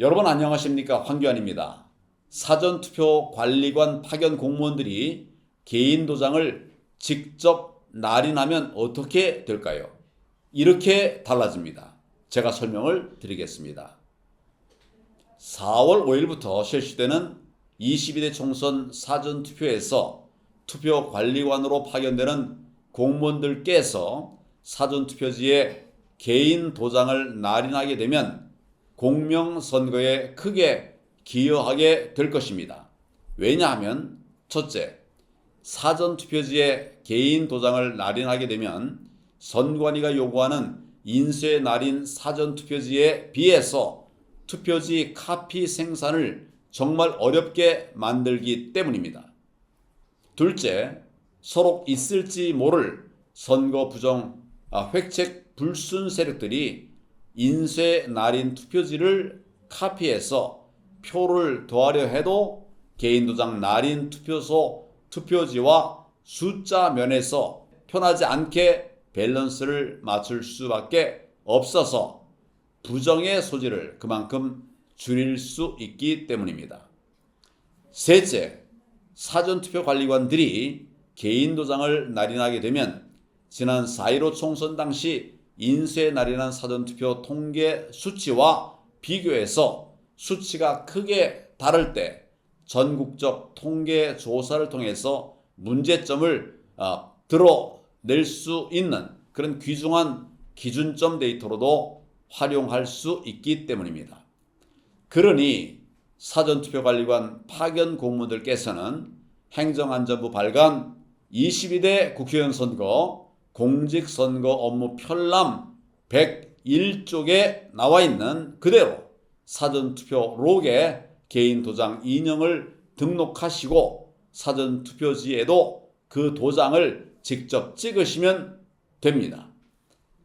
여러분 안녕하십니까 황교안입니다. 사전투표 관리관 파견 공무원들이 개인 도장을 직접 날인하면 어떻게 될까요? 이렇게 달라집니다. 제가 설명을 드리겠습니다. 4월 5일부터 실시되는 22대 총선 사전투표에서 투표 관리관으로 파견되는 공무원들께서 사전투표지에 개인 도장을 날인하게 되면 공명선거에 크게 기여하게 될 것입니다. 왜냐하면 첫째, 사전투표지에 개인 도장을 날인하게 되면 선관위가 요구하는 인쇄 날인 사전투표지에 비해서 투표지 카피 생산을 정말 어렵게 만들기 때문입니다. 둘째, 서로 있을지 모를 선거 부정 아, 획책 불순 세력들이 인쇄 날인 투표지를 카피해서 표를 더하려 해도 개인 도장 날인 투표소 투표지와 숫자 면에서 편하지 않게 밸런스를 맞출 수밖에 없어서 부정의 소지를 그만큼 줄일 수 있기 때문입니다. 셋째, 사전투표 관리관들이 개인 도장을 날인하게 되면 지난 4.15 총선 당시 인쇄 날인한 사전투표 통계 수치와 비교해서 수치가 크게 다를 때 전국적 통계 조사를 통해서 문제점을 어, 드러낼 수 있는 그런 귀중한 기준점 데이터로도 활용할 수 있기 때문입니다. 그러니 사전투표관리관 파견 공무원들께서는 행정안전부 발간 22대 국회의원 선거 공직선거 업무 편람 101쪽에 나와 있는 그대로 사전투표 록에 개인 도장 인형을 등록하시고 사전투표지에도 그 도장을 직접 찍으시면 됩니다.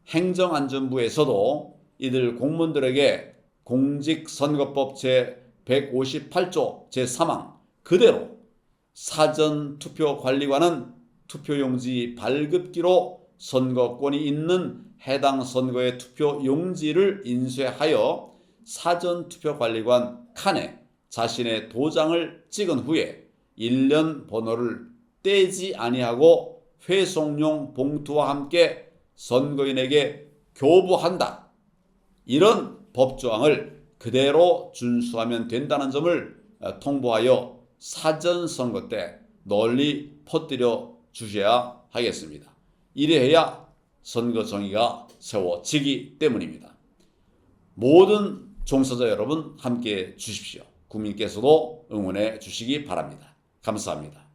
행정안전부에서도 이들 공무원들에게 공직선거법 제158조 제3항 그대로 사전투표관리관은 투표용지 발급기로 선거권이 있는 해당 선거의 투표 용지를 인쇄하여 사전투표관리관 칸에 자신의 도장을 찍은 후에 1년 번호를 떼지 아니하고 회송용 봉투와 함께 선거인에게 교부한다. 이런 법조항을 그대로 준수하면 된다는 점을 어, 통보하여 사전 선거 때 널리 퍼뜨려 주셔야 하겠습니다. 이래야 선거 정의가 세워지기 때문입니다. 모든 종사자 여러분 함께 주십시오. 국민께서도 응원해 주시기 바랍니다. 감사합니다.